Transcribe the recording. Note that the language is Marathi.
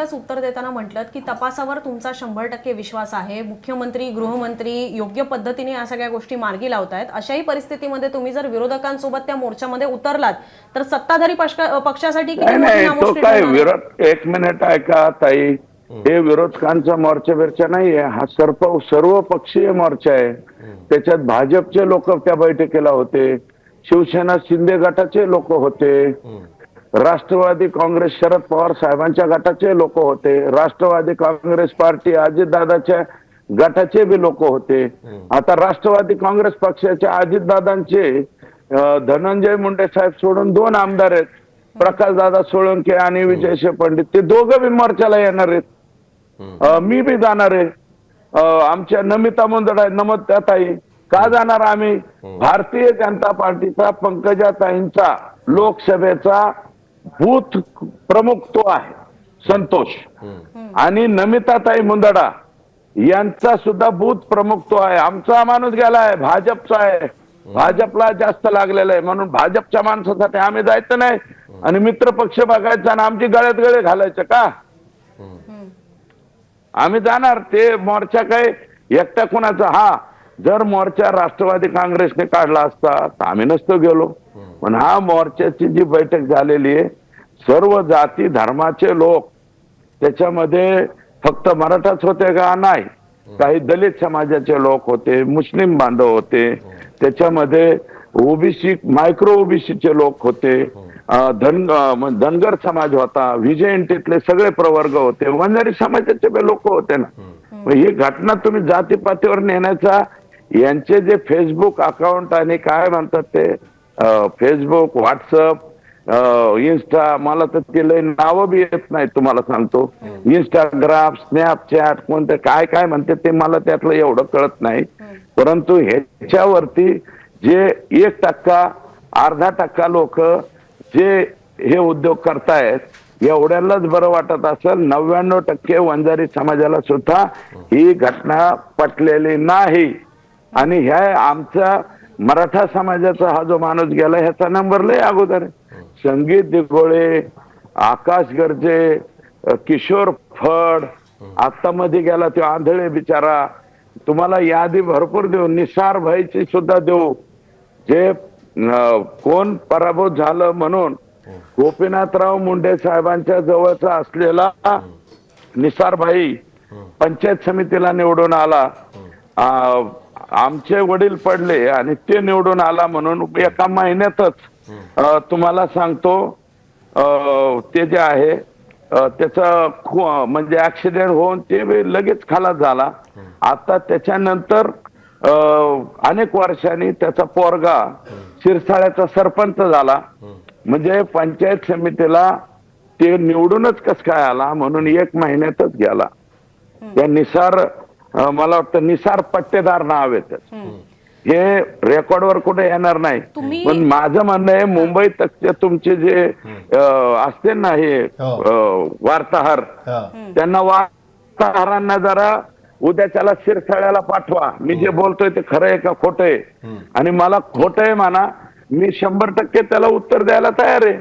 पहिलंच उत्तर देताना म्हटलं की तपासावर तुमचा शंभर टक्के विश्वास आहे. मुख्यमंत्री गृहमंत्री योग्य पद्धतीने या सगळ्या गोष्टी मार्गी लावतायत. अशाही परिस्थितीमध्ये तुम्ही जर विरोधकांसोबत त्या मोर्चामध्ये उतरलात तर सत्ताधारी पक्ष- पक्षासाठी? विरोध एक मिनिट ऐका ताई. हे विरोधकांचा मोर्चा बिरचा नाहीये हा सर्व सर्व पक्षीय मोर्चा आहे. त्याच्यात भाजपचे लोक त्या बैठकीला होते. शिवसेना शिंदे गटाचे लोक होते. राष्ट्रवादी काँग्रेस शरद पवार साहेबांच्या गटाचे लोक होते. राष्ट्रवादी काँग्रेस पार्टी अजितदादाच्या गटाचे बी लोक होते. आता राष्ट्रवादी काँग्रेस पक्षाच्या अजितदादांचे धनंजय मुंडे साहेब सोडून दोन आमदार आहेत. प्रकाश दादा सोळंके आणि विजयशे पंडित ते दोघं बी मोर्चाला येणार आहेत. मी बी जाणार आहे. आमच्या नमिता मुंदडा नमत ताई. का जाणार आम्ही? भारतीय जनता पार्टीचा पंकजाताईंचा लोकसभेचा बूथ प्रमुख तो आहे संतोष. आणि नमिताताई मुंदडा यांचा सुद्धा बूथ प्रमुख तो आहे. आमचा माणूस गेला आहे भाजपचा आहे. भाजपला जास्त लागलेला आहे. म्हणून भाजपच्या माणसासाठी आम्ही जायचं नाही. आणि मित्र पक्ष बघायचा आणि आमची गळ्यात गळे घालायचं का? आम्ही जाणार. ते मोर्चा काय? एकटा कोणाचा? हा. जर मोर्चा राष्ट्रवादी काँग्रेसने काढला असता तर आम्ही नसतो गेलो. पण हा मोर्चाची जी बैठक झालेली आहे सर्व जाती धर्माचे लोक त्याच्यामध्ये फक्त मराठाच होते का? नाही. काही दलित समाजाचे लोक होते मुस्लिम बांधव होते. त्याच्यामध्ये ओबीसी मायक्रो ओबीसीचे लोक होते. धन धनगर समाज होता विजय एनटीतले सगळे प्रवर्ग होते. वंजारी समाजाचे लोक होते ना. ही घटना तुम्ही जातीपातीवर नेण्याचा यांचे जे फेसबुक अकाउंट आणि काय म्हणतात ते फेसबुक व्हॉट्सअप इन्स्टा मला तर ते लय नावं बी येत नाही तुम्हाला सांगतो. इंस्टाग्राम स्नॅपचॅट कोणते काय काय म्हणते ते मला त्यातलं एवढं कळत नाही. परंतु ह्याच्यावरती जे एक टक्का अर्धा टक्का लोक जे हे उद्योग करतायत एवढ्यालाच बरं वाटत असेल नव्याण्णव टक्के वंजारी समाजाला सुद्धा ही घटना पटलेली नाही. आणि ह्या आमचा मराठा समाजाचा हा जो माणूस गेला ह्याचा नंबर लय अगोदर. आहे. संगीत दिगोळे आकाश गर्जे किशोर फड आता मध्ये गेला तो आंधळे बिचारा. तुम्हाला यादी भरपूर देऊ निसार भाईची सुद्धा देऊ. जे कोण पराभूत झालं म्हणून गोपीनाथराव मुंडे साहेबांच्या जवळचा असलेला निसार भाई पंचायत समितीला निवडून आला. आमचे वडील पडले आणि ते निवडून आला म्हणून एका महिन्यातच तुम्हाला सांगतो ते जे आहे त्याचा म्हणजे ऍक्सिडेंट होऊन ते लगेच खालास झाला. आता त्याच्यानंतर अनेक वर्षांनी त्याचा पोरगा शिरसाळ्याचा सरपंच झाला. म्हणजे पंचायत समितीला ते निवडूनच कस काय आला म्हणून एक महिन्यातच गेला. त्या निसार मला वाटतं निसार पट्टेदार नाव आहे त्याचं. हे रेकॉर्डवर कुठे येणार नाही. पण माझं म्हणणं आहे मुंबईत तुमचे जे अं, असते ना हे हो. वार्ताहर. त्यांना वार्ताहरांना जरा उद्याच्याला शिरसाळ्याला पाठवा. मी जे बोलतोय ते खरं आहे का खोटं आहे? आणि मला खोटं आहे म्हणा मी शंभर टक्के त्याला उत्तर द्यायला तयार आहे.